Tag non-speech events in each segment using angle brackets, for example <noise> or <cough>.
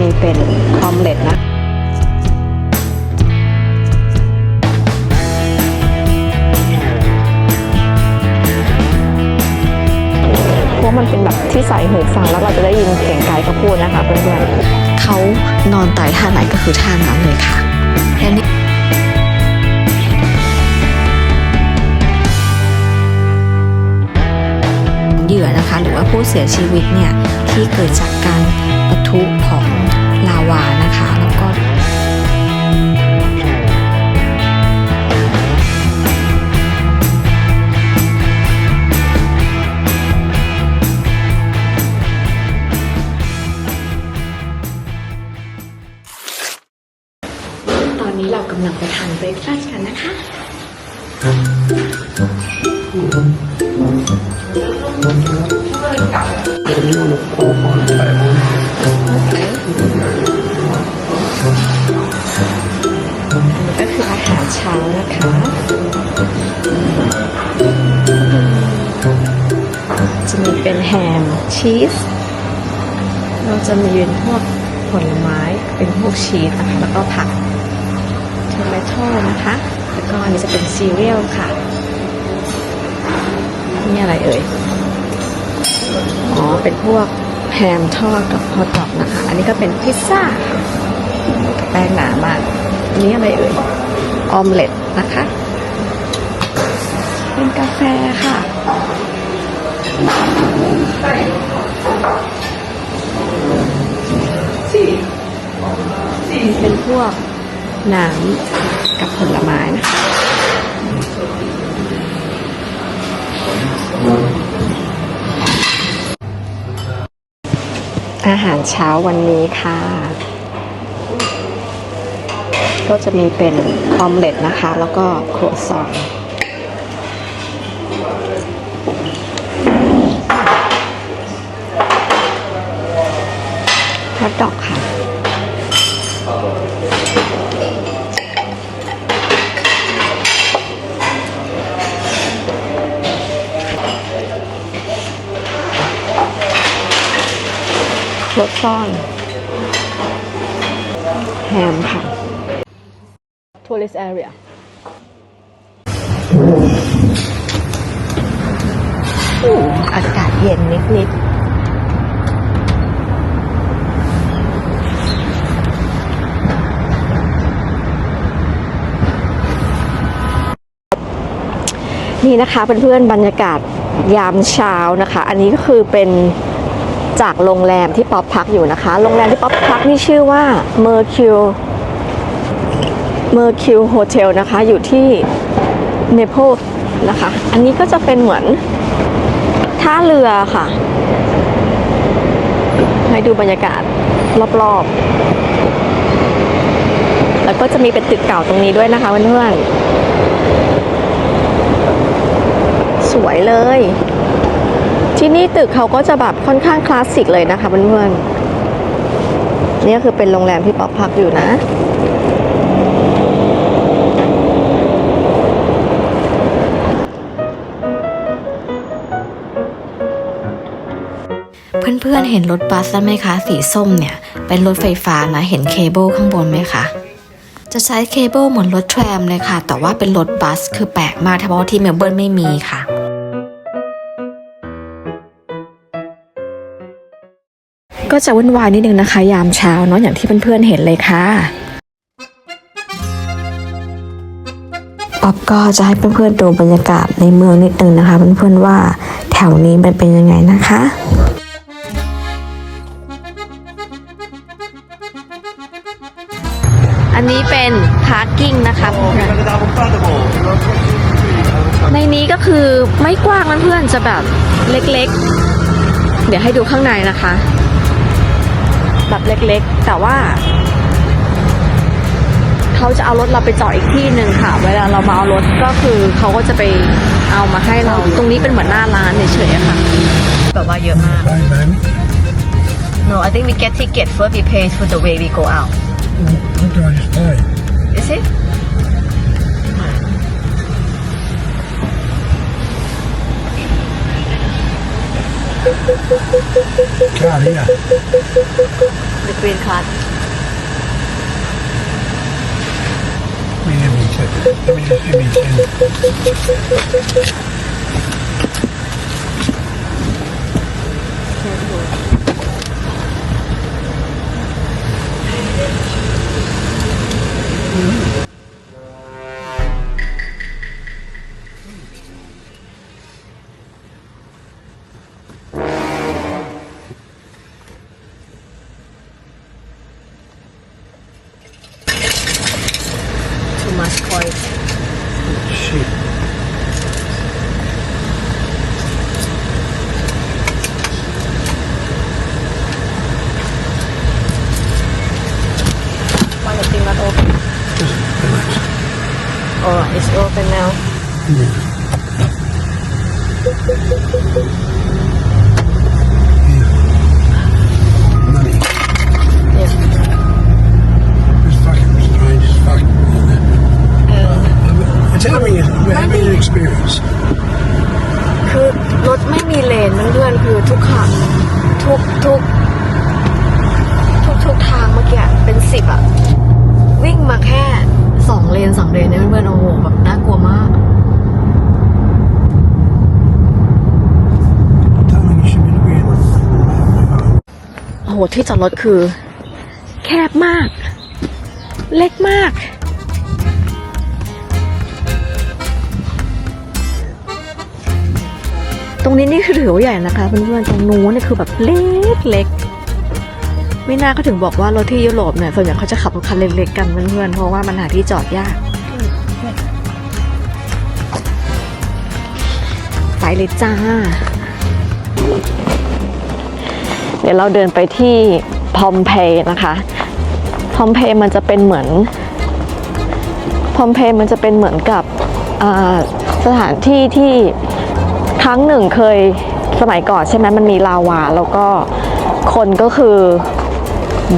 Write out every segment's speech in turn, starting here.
มีเป็นออมเล็ตนะเพราะมันเป็นแบบที่ใส่หูฟังแล้วเราจะได้ยินเสียงไกด์เขาพูดนะคะเพื่อนๆเขานอนตายท่าไหนก็คือท่านั้นเลยค่ะและนี่เหยื่อนะคะหรือว่าผู้เสียชีวิตเนี่ยที่เกิดจากการปะทุของ ลาวานะคะ แล้วก็ ชีส เราจะมีเป็นพวกผลไม้เป็นพวกชีสนะคะแล้วก็ผักโทมัโต้นะคะ แล้วก็อันนี้จะเป็นซีเรียลค่ะนี่อะไรเอ่ย อ๋อ เป็นพวกแฮมทอดกับฮอทดอกนะคะ อันนี้ก็เป็นพิซซ่าค่ะแป้งหนามากอันนี้อะไรเอ่ย ออมเล็ตนะคะ เป็นกาแฟค่ะ เป็นพวกน้ำกับผลไม้นะคะอาหารเช้าวันนี้ค่ะ ก็จะมีเป็นออมเล็ตนะคะ แล้วก็ครซอง ฮอทดอกค่ะ รสซ่อนแฮมค่ะ tourist area อู้อากาศเย็นนิดๆ นี่นะคะเพื่อนๆบรรยากาศยามเช้านะคะ อันนี้ก็คือเป็นจากโรงแรมที่ป๊อปพักอยู่นะคะ โรงแรมที่ป๊อปพักนี่ชื่อว่า Mercure Mercure Hotel นะคะ อยู่ที่เนเ l ลนะคะ อันนี้ก็จะเป็นเหมือนท่าเรือค่ะ ให้ดูบรรยากาศรอบๆ แล้วก็จะมีเป็นตึกเก่าตรงนี้ด้วยนะคะเพื่อนๆ สวยเลย ที่นี่ตึกเขาก็จะแบบค่อนข้างคลาสสิกเลยนะคะเพื่อนๆนี่คือเป็นโรงแรมที่ป๊อปพักอยู่นะเพื่อนๆเห็นรถบัสแล้วไหมคะ สีส้มเนี่ย เป็นรถไฟฟ้านะ เห็นเคเบิลข้างบนไหมคะ จะใช้เคเบิลเหมือนรถแทรมเลยค่ะ แต่ว่าเป็นรถบัส คือแปลกมากเพราะว่าที่เมลเบิร์นไม่มีค่ะก็จะวุ่นวายนิดนึงนะคะ ยามเช้าเนาะอย่างที่เพื่อนๆเห็นเลยค่ะป๊อปก็จะให้เพื่อนๆดูบรรยากาศในเมืองนิดนึงนะคะ เพื่อนๆว่าแถวนี้มันเป็นยังไงนะคะ อันนี้เป็นพาร์กิ้งนะคะเพื่อนในนี้ก็คือไม่กว้างนะเพื่อนจะแบบเล็กๆ เดี๋ยวให้ดูข้างในนะคะ แบบเล็กๆ แต่ว่า เขาจะเอารถเราไปจอดอีกที่หนึ่งค่ะ เวลาเรามาเอารถก็คือเขาก็จะไปเอามาให้เรา ตรงนี้เป็นเหมือนหน้าร้านเฉยๆอะค่ะแบบว่าเยอะมาก No I think we get ticket first we pay for the way we go out That guy is fine. Is he? Here. The green card. We need me to. Me give me it's open now Money. yeah It's fucking strange as fuck. Isn't it? Uh, It's having a, we're having an experience. คือรถไม่มีเลนเพื่อนๆคือทุกขังทุกทุกทุกทุกทางเมื่อกี้เป็นสิบอะวิ่งมาแค่ สองเลนสองเลนเนี่ยเพื่อนๆโอ้โหแบบน่ากลัวมาก โอ้โห ที่จอดรถคือ แคบมาก เล็กมากตรงนี้นี่คือถือว่าใหญ่นะคะเพื่อนๆตรงนู้นเนี่ยคือแบบเล็กเล็ก ไม่น่าก็ถึงบอกว่ารถที่ยุโรปเนี่ยส่วนใหญ่เขาจะขับรถคันเล็กๆกันเพื่อนๆเพราะว่ามันหาที่จอดยากไปเลยจ้า เดี๋ยวเราเดินไปที่พอมเพยนะคะพอมเพยมันจะเป็นเหมือนพอมเพยมันจะเป็นเหมือนกับสถานที่ที่ครั้งหนึ่งเคยสมัยก่อนใช่ไหมมันมีลาวา แล้วก็คนก็คือ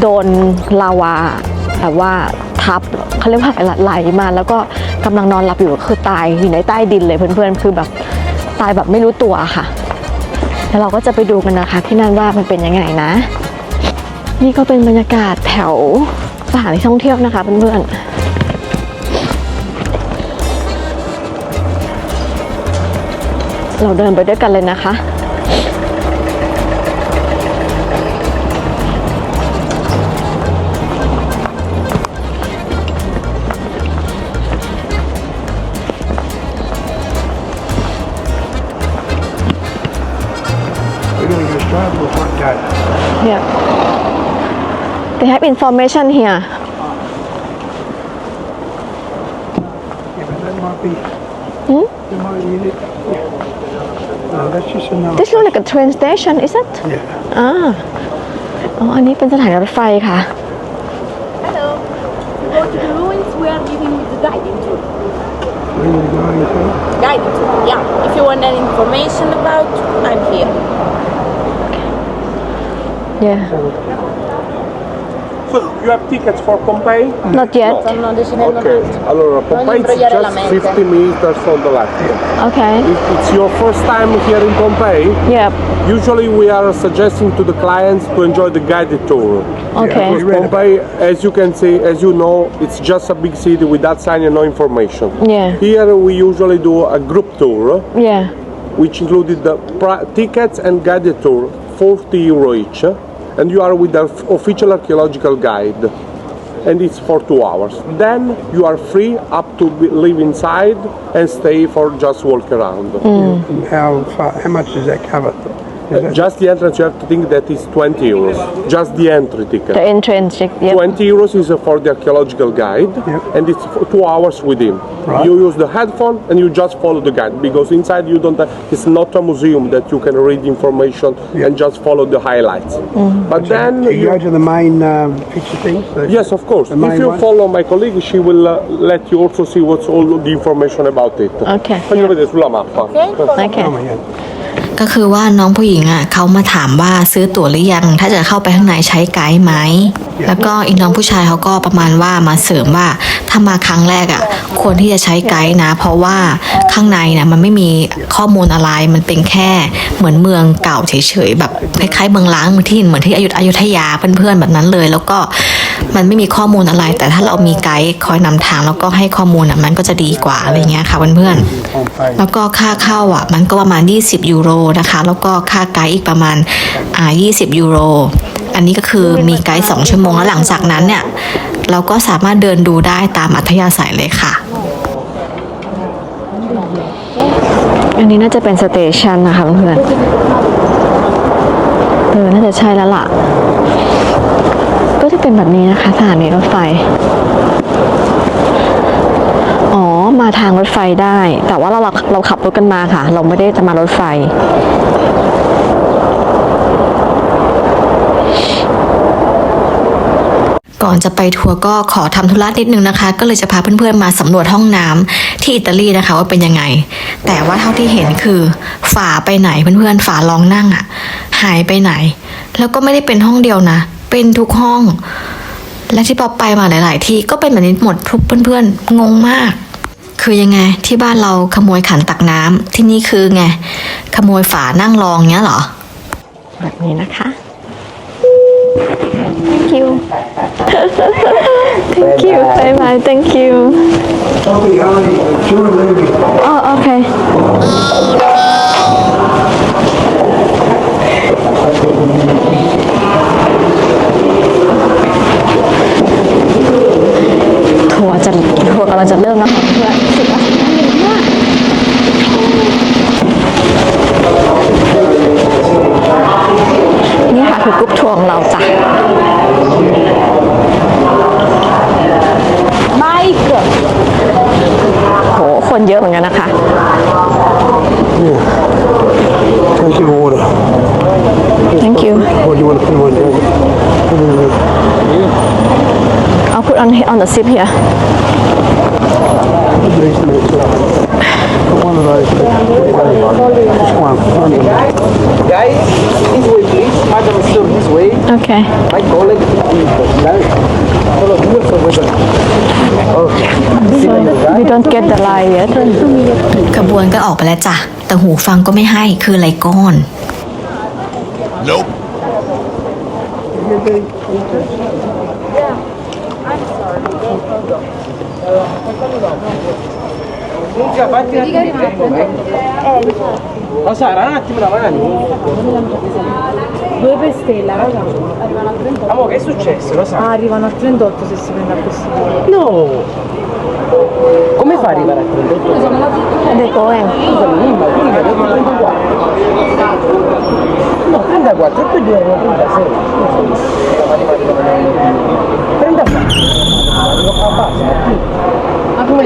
โดนลาวาแบบว่าทับเขาเรียกว่าไหลมา แล้วก็กำลังนอนหลับอยู่คือตายอยู่ในใต้ดินเลยเพื่อนๆ คือแบบตายแบบไม่รู้ตัวค่ะ แล้วเราก็จะไปดูกันนะคะ ที่นั่นว่ามันเป็นยังไงนะ นี่ก็เป็นบรรยากาศแถวสถานที่ท่องเที่ยวนะคะเพื่อนๆเราเดินไปด้วยกันเลยนะคะ We're going to go straight to the front gate. Yeah. They have information here. Yeah, but that might be. Hmm? That might be it. Yeah. No, that's just another. This looks like a train station, is it? Yeah. อ่าอ๋อ อันนี้เป็นสถานีรถไฟค่ะ Hello. You go to the ruins, we are giving you the guiding tour. Where are we going to? Guiding tour, yeah. If you want any information about, I'm here. Yeah So you have tickets for Pompeii? not yet Sono decine Okay. Allora, Pompeii is just 50 meters on the left. okay If it's your first time here in Pompeii, yep usually we are suggesting to the clients to enjoy the guided tour. okay we read Pompeii, as you can see, as you know, it's just a big city without sign and no information. Yeah. Here we usually do a group tour, yeah which included the pri- tickets and guided tour, 40 euro each, and you are with the official archaeological guide. And it's for two hours. Then you are free up to be, live inside and stay for just walk around. And how far, how much does that cover? Is <laughs> that, Just the entrance, you have to think that is 20 euros. Just the entry ticket. the entrance yep 20 euros is uh, for the archaeological guide, Yep. and it's for two hours with him. Right. You use the headphone and you just follow the guide because inside you don't. Have, it's not a museum that you can read information and just follow the highlights. But then do you you, go to the main um, picture things? The- yes, of course. The If you one? follow my colleague, she will uh, let you also see what's all the information about it. Okay. Voglio vedere sulla mappa. <laughs> okay Oh my God. ก็คือว่าน้องผู้หญิงอะเขามาถามว่าซื้อตั๋วหรือยัง ถ้าจะเข้าไปข้างในใช้ไกด์ไหม แล้วก็อีกน้องผู้ชายเขาก็ประมาณว่ามาเสริมว่า ถ้ามาครั้งแรกอะ่ะควรที่จะใช้ไกด์นะ เพราะว่าข้างในนี่ยมันไม่มีข้อมูลอะไรมันเป็นแค่เหมือนเมืองเก่าเฉยๆแบบคล้ายๆเมืองล้างเมืองที่เหมือนที่อยุธอยุธยาเพื่อนๆแบบนั้นเลย แล้วก็มันไม่มีข้อมูลอะไร แต่ถ้าเรามีไกด์คอยนำทางแล้วก็ให้ข้อมูลอะมันก็จะดีกว่าอะไรเงี้ยค่ะเพื่อนๆแล้วก็ค่าเข้าอะมันก็ประมาณ 20 ยูโรนะคะ แล้วก็ค่าไกด์อีกประมาณอ่า20 ยูโร อันนี้ก็คือมีไกด์2ชั่วโมงแล้วหลังจากนั้นเนี่ย เราก็สามารถเดินดูได้ตามอัธยาศัยเลยค่ะ อันนี้น่าจะเป็นสเตชันนะคะเพื่อนเออ น่าจะใช่แล้วล่ะ ก็จะเป็นแบบนี้นะคะสถานีรถไฟ อ๋อ มาทางรถไฟได้ แต่ว่าเราเราขับรถกันมาค่ะ เราไม่ได้จะมารถไฟ ก่อนจะไปทัวร์ก็ขอทำธุระนิดนึงนะคะ ก็เลยจะพาเพื่อนๆมาสำรวจห้องน้ำที่อิตาลีนะคะว่าเป็นยังไง แต่ว่าเท่าที่เห็นคือฝาไปไหนเพื่อนๆฝารองนั่งอะหายไปไหน แล้วก็ไม่ได้เป็นห้องเดียวนะ เป็นทุกห้อง และที่ปอไปมาหลาย ๆ ที่ก็เป็นแบบนี้หมดทุกเพื่อนๆงงมาก คือยังไงที่บ้านเราขโมยขันตักน้ำที่นี่คือไงขโมยฝานั่งรองเนี้ยเหรอแบบนี้นะคะ thank you thank you bye bye thank you oh okay ทัวร์จะทัวร์กำลังจะเริ่มแล้วค่ะเพื่อน put on on the zip here One of those. Just one. one of them. Guys, this way please. Madam sir, this way. okay My colleague guys. Follow here for weapon. Okay. so we don't get the line yet ขบวนก็ออกไปแล้วจ้ะ แต่หูฟังก็ไม่ให้คืออะไรก้อน Minchia, fatti un attimo. Lo sai, un attimo davanti. Due per stella, raga. Arrivano a 38. Amore, che è successo? Lo Ah, sai? arrivano a 38 se si prende a questo punto. No! Come fa ad arrivare a 38? they're going Prima, prima, dopo 34. No, 34, e poi erano 36. 34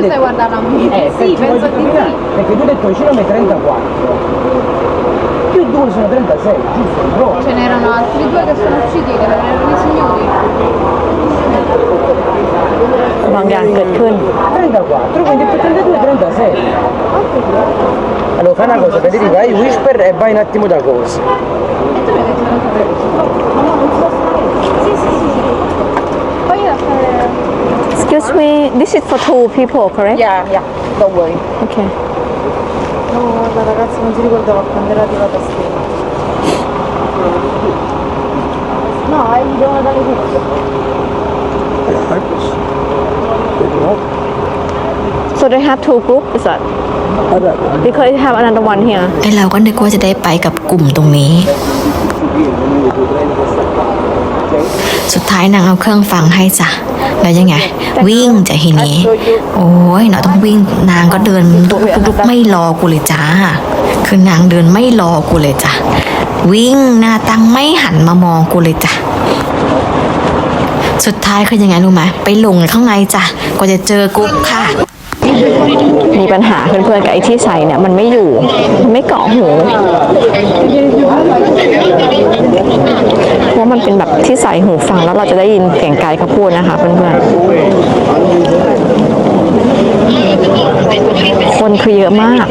tu stai guardando a me. Eh, sì, penso di sì. Perché tu hai detto il 34. Più due sono 36, giusto? No. Ce n'erano altri due che sono usciti, che erano i signori. Mangiante, 34, quindi più 32 36. Allora fai una cosa, Federica, vai whisper e vai un attimo da corsa. E tu mi hai detto 33? No, non so stare. Sì, sì, sì. sì. Poi io stare... excuse me this is for two people correct Yeah, yeah, don't worry. okay No, guarda ragazzi, non si ricordava quando era arrivata stella. No, eh, mi devono dare tutto. so they have two group is that because they have another one here ไอเราก็นึกว่าจะได้ไปกับกลุ่มตรงนี้ สุดท้ายนางเอาเครื่องฟังให้จ้ะ แล้วยังไง วิ่งจ้ะทีนี้ โอ้ยเนาะต้องวิ่งนางก็เดินลุกๆไม่รอกูเลยจ้า คือนางเดินไม่รอกูเลยจ้ะวิ่งหน้าตั้งไม่หันมามองกูเลยจ้ะสุดท้ายคือยังไงรู้ไหมไปหลงข้างในจ้ะกว่าจะเจอกรุ๊ปค่ะ มีปัญหาเพื่อนๆกับไอ้ที่ใส่เนี่ยมันไม่อยู่ มันไม่เกาะหู เพราะมันเป็นแบบที่ใส่หูฟังแล้วเราจะได้ยินเสียงไกด์เขาพูดนะคะเพื่อนๆคนคือเยอะมาก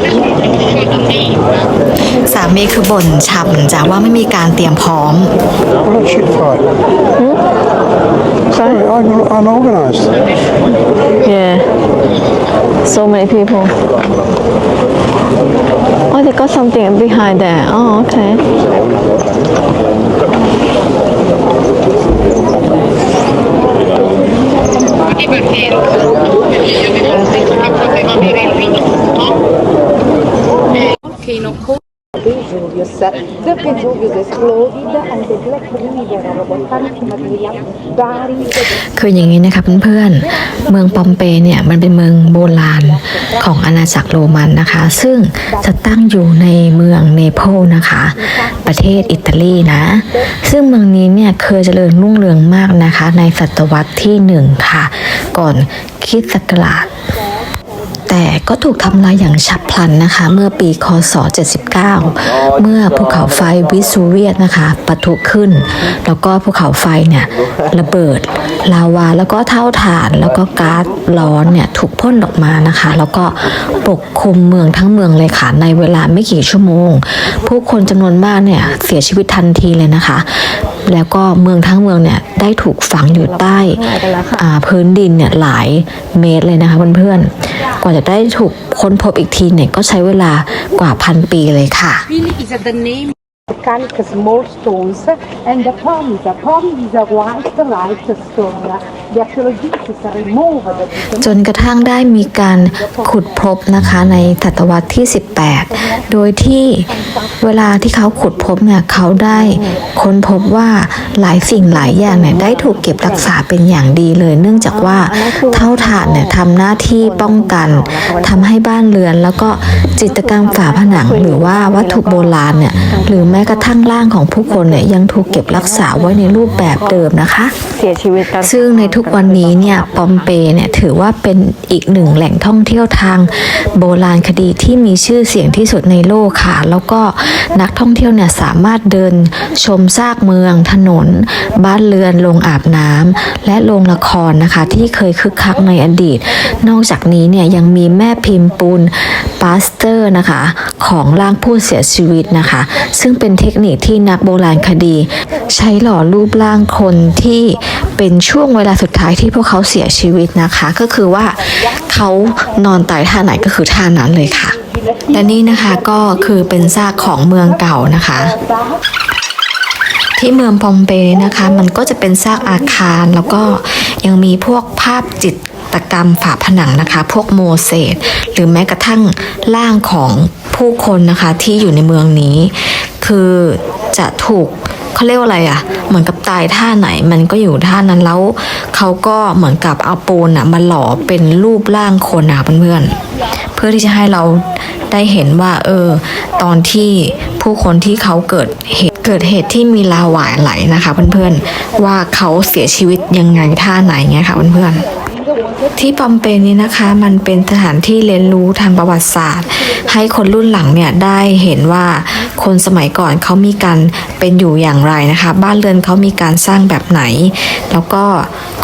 สามีคือบ่นฉ่ำจากว่าไม่มีการเตรียมพร้อม What a shit fight. Sorry, I'm unorganised. Yeah. So many people. Oh, they got something behind there. Oh, okay. Vesuvius, the Vesuvius exploded and the Black River of volcanic material varies คืออย่างนี้นะคะเพื่อนๆ เมืองปอมเปย์เนี่ยมันเป็นเมืองโบราณของอาณาจักรโรมันนะคะ ซึ่งจะตั้งอยู่ในเมืองเนโปลนะคะ ประเทศอิตาลีนะ ซึ่งเมืองนี้เนี่ยเคยเจริญรุ่งเรืองมากนะคะ ในศตวรรษที่หนึ่งค่ะ ก่อนคริสต์ศักราช แต่ก็ถูกทำลายอย่างฉับพลันนะคะ เมื่อปีคศ 79 เมื่อภูเขาไฟวิสูเวียสนะคะปะทุขึ้น แล้วก็ภูเขาไฟเนี่ยระเบิด ลาวาแล้วก็เท่าฐานแล้วก็ก๊าซร้อนเนี่ยถูกพ่นออกมานะคะ แล้วก็ปกคลุมเมืองทั้งเมืองเลยค่ะในเวลาไม่กี่ชั่วโมง ผู้คนจำนวนมากเนี่ยเสียชีวิตทันทีเลยนะคะ แล้วก็เมืองทั้งเมืองเนี่ยได้ถูกฝังอยู่ใต้อ่าพื้นดินเนี่ยหลายเมตรเลยนะคะเพื่อนๆ กว่าจะได้ถูกค้นพบอีกทีเนี่ยก็ใช้เวลากว่าพันปีเลยค่ะ volcanic small stones and the pond. The pond is a white light stone. The archaeologists removed the จนกระทั่งได้มีการขุดพบนะคะในศตวรรษที่ 18 โดยที่เวลาที่เขาขุดพบเนี่ยเขาได้ค้นพบว่าหลายสิ่งหลายอย่างเนี่ยได้ถูกเก็บรักษาเป็นอย่างดีเลย เนื่องจากว่าเท่าฐานเนี่ยทำหน้าที่ป้องกันทำให้บ้านเรือน แล้วก็จิตกรรมฝาผนังหรือว่าวัตถุโบราณเนี่ยหรือแม้กระทั่งร่างของผู้คนเนี่ยยังถูกเก็บรักษาไว้ในรูปแบบเดิมนะคะ เสียชีวิตกันซึ่งในทุกวันนี้เนี่ยปอมเปย์เนี่ยถือว่าเป็นอีกหนึ่งแหล่งท่องเที่ยวทางโบราณคดีที่มีชื่อเสียงที่สุดในโลกค่ะ แล้วก็นักท่องเที่ยวเนี่ยสามารถเดินชมซากเมือง ถนน บ้านเรือนโรงอาบน้ำและโรงละครนะคะ ที่เคยคึกคักในอดีต นอกจากนี้เนี่ยยังมีแม่พิมพ์ปูนปาสเตอร์นะคะ ของร่างผู้เสียชีวิตนะคะ ซึ่งเป็นเทคนิคที่นักโบราณคดี ใช้หล่อรูปร่างคนที่เป็นช่วงเวลาสุดท้ายที่พวกเขาเสียชีวิตนะคะ ก็คือว่าเขานอนตายท่าไหนก็คือท่านั้นเลยค่ะ และนี่นะคะก็คือเป็นซากของเมืองเก่านะคะ ที่เมืองปอมเปย์นะคะ มันก็จะเป็นซากอาคารแล้วก็ยังมีพวกภาพจิตรกรรมฝาผนังนะคะ พวกโมเสสหรือแม้กระทั่งร่างของ ผู้คนนะคะที่อยู่ในเมืองนี้ คือจะถูกเขาเรียกว่าอะไรอะ่ะ เหมือนกับตายท่าไหนมันก็อยู่ท่านั้นแล้วเขาก็เหมือนกับเอาปูนอะมาหล่อเป็นรูปร่างคนอะเพื่อนๆเพื่อที่จะให้เราได้เห็นว่า เออ ตอนที่ผู้คนที่เขาเกิดเหตุเกิดเหตุที่มีลาวาไหลนะคะ เพื่อนๆว่าเขาเสียชีวิตยังไงท่าไหนเงี้ยค่ะเพื่อนๆ ที่ปอมเปญนี้นะคะมันเป็นสถานที่เรียนรู้ทางประวัติศาสตร์ ให้คนรุ่นหลังเนี่ยได้เห็นว่าคนสมัยก่อนเขามีการเป็นอยู่อย่างไรนะคะ บ้านเรือนเขามีการสร้างแบบไหน แล้วก็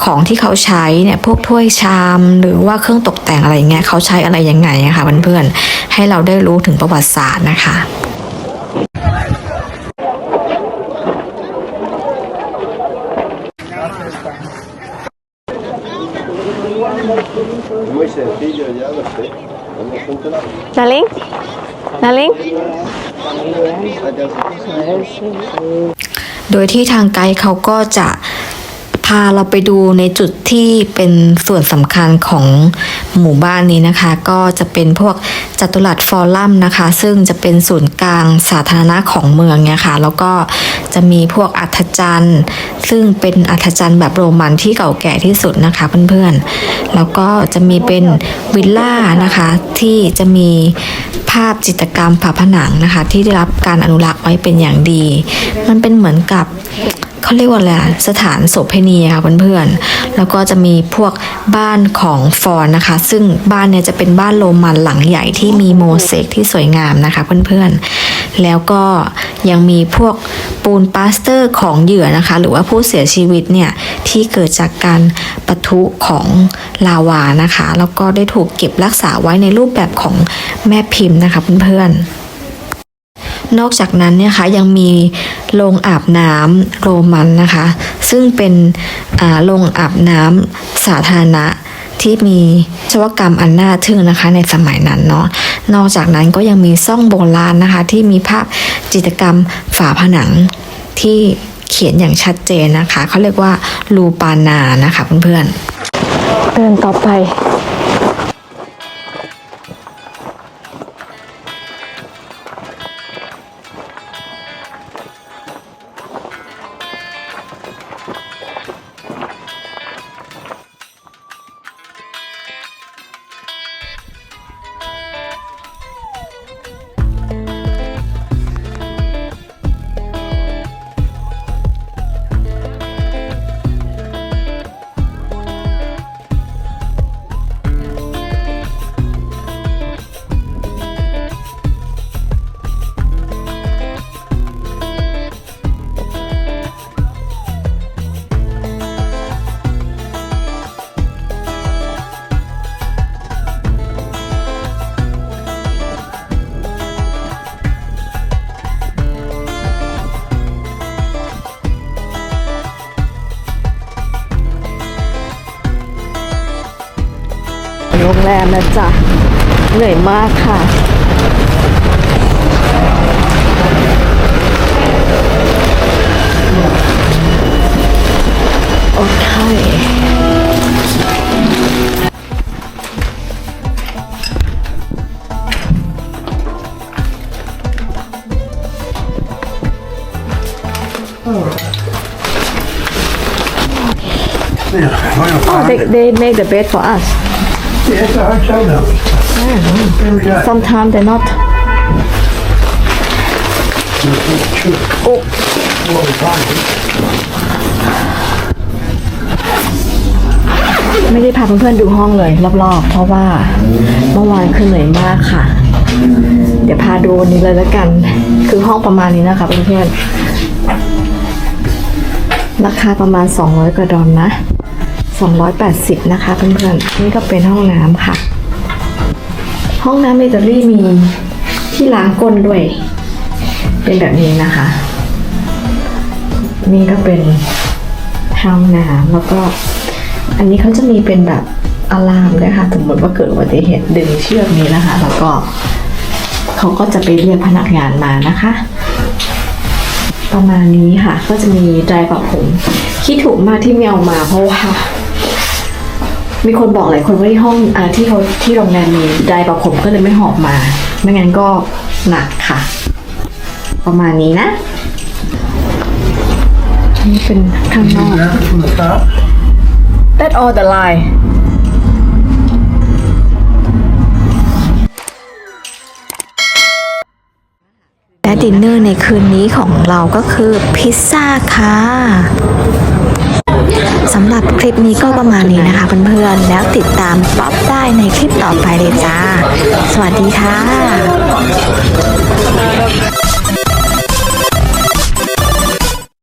ของที่เขาใช้เนี่ยพวกถ้วยชามหรือว่าเครื่องตกแต่งอะไรเงี้ยเขาใช้อะไรยังไงนะคะเพื่อนๆให้เราได้รู้ถึงประวัติศาสตร์นะคะ นาลิงนาลิงโดยที่ทางไกด์เขาก็จะพาเราไปดูในจุดที่เป็นส่วนสำคัญของ หมู่บ้านนี้นะคะ ก็จะเป็นพวกจัตุรัสฟอรัมนะคะ ซึ่งจะเป็นศูนย์กลางสาธารณะของเมืองเนี่ยค่ะ แล้วก็จะมีพวกอัฐจันทร์ ซึ่งเป็นอัฐจันทร์แบบโรมันที่เก่าแก่ที่สุดนะคะเพื่อนๆ แล้วก็จะมีเป็นวิลล่านะคะ ที่จะมีภาพจิตรกรรมฝาผนังนะคะ ที่ได้รับการอนุรักษ์ไว้เป็นอย่างดี มันเป็นเหมือนกับ เขาเรียกว่าอะไรสถานโสเภณีค่ะเพื่อนๆแล้วก็จะมีพวกบ้านของฟอนนะคะ ซึ่งบ้านเนี่ยจะเป็นบ้านโรมันหลังใหญ่ที่มีโมเสกที่สวยงามนะคะเพื่อนๆ แล้วก็ยังมีพวกปูนปาสเตอร์ของเหยื่อนะคะ หรือว่าผู้เสียชีวิตเนี่ยที่เกิดจากการปะทุของลาวานะคะ แล้วก็ได้ถูกเก็บรักษาไว้ในรูปแบบของแม่พิมพ์นะคะเพื่อนๆนอกจากนั้นเนี่ยค่ะยังมี โรงอาบน้ำโรมันนะคะ ซึ่งเป็นอาโรงอาบน้ำสาธารณะที่มีวิศวกรรมอันน่าทึ่งนะคะในสมัยนั้นเนาะ นอกจากนั้นก็ยังมีซ่องโบราณนะคะ ที่มีภาพจิตรกรรมฝาผนังที่เขียนอย่างชัดเจนนะคะ เขาเรียกว่าลูปานานะคะเพื่อนๆเดินต่อไป โรงแรมนะจ๊ะ เหนื่อยมากค่ะ โอเค Yeah, why not? Oh, they, they make the bed for us. Yeah, it's a hotel now. Every day. Sometimes they're not. Oh. What we find. ไม่ได้พาเพื่อนๆดูห้องเลยรอบๆ เพราะว่าเมื่อวานคือเหนื่อยมากค่ะ เดี๋ยวพาดูวันนี้เลยแล้วกัน คือห้องประมาณนี้นะคะเพื่อนๆ ราคาประมาณ 200กว่าดอลนะ 280 นะคะเพื่อนๆนี่ก็เป็นห้องน้ำค่ะ ห้องน้ำอิตาลีมีที่ล้างก้นด้วย เป็นแบบนี้นะคะ นี่ก็เป็นห้องน้ำแล้วก็ อันนี้เขาจะมีเป็นแบบอะลามด้วยค่ะสมมติว่าเกิดอุบัติเหตุดึงเชือกนี้นะคะ แล้วก็เขาก็จะไปเรียกพนักงานมานะคะ ประมาณนี้ค่ะ ก็จะมีไดร์ปรับผม คิดถูกมากที่ไม่เอามาเพราะว่า มีคนบอกหลายคนว่าที่ห้องอที่เขาที่โรงแรมมีไดร์ปรับผมก็เลยไม่หอบมา ไม่งั้นก็หนักค่ะ ประมาณนี้นะ นี่เป็นข้างนอก That all the lie และดินเนอร์ในคืนนี้ของเราก็คือพิซซ่าค่ะ สำหรับคลิปนี้ก็ประมาณนี้นะคะเพื่อนๆ แล้วติดตามป๊อปได้ในคลิปต่อไปเลยจ้า สวัสดีค่ะ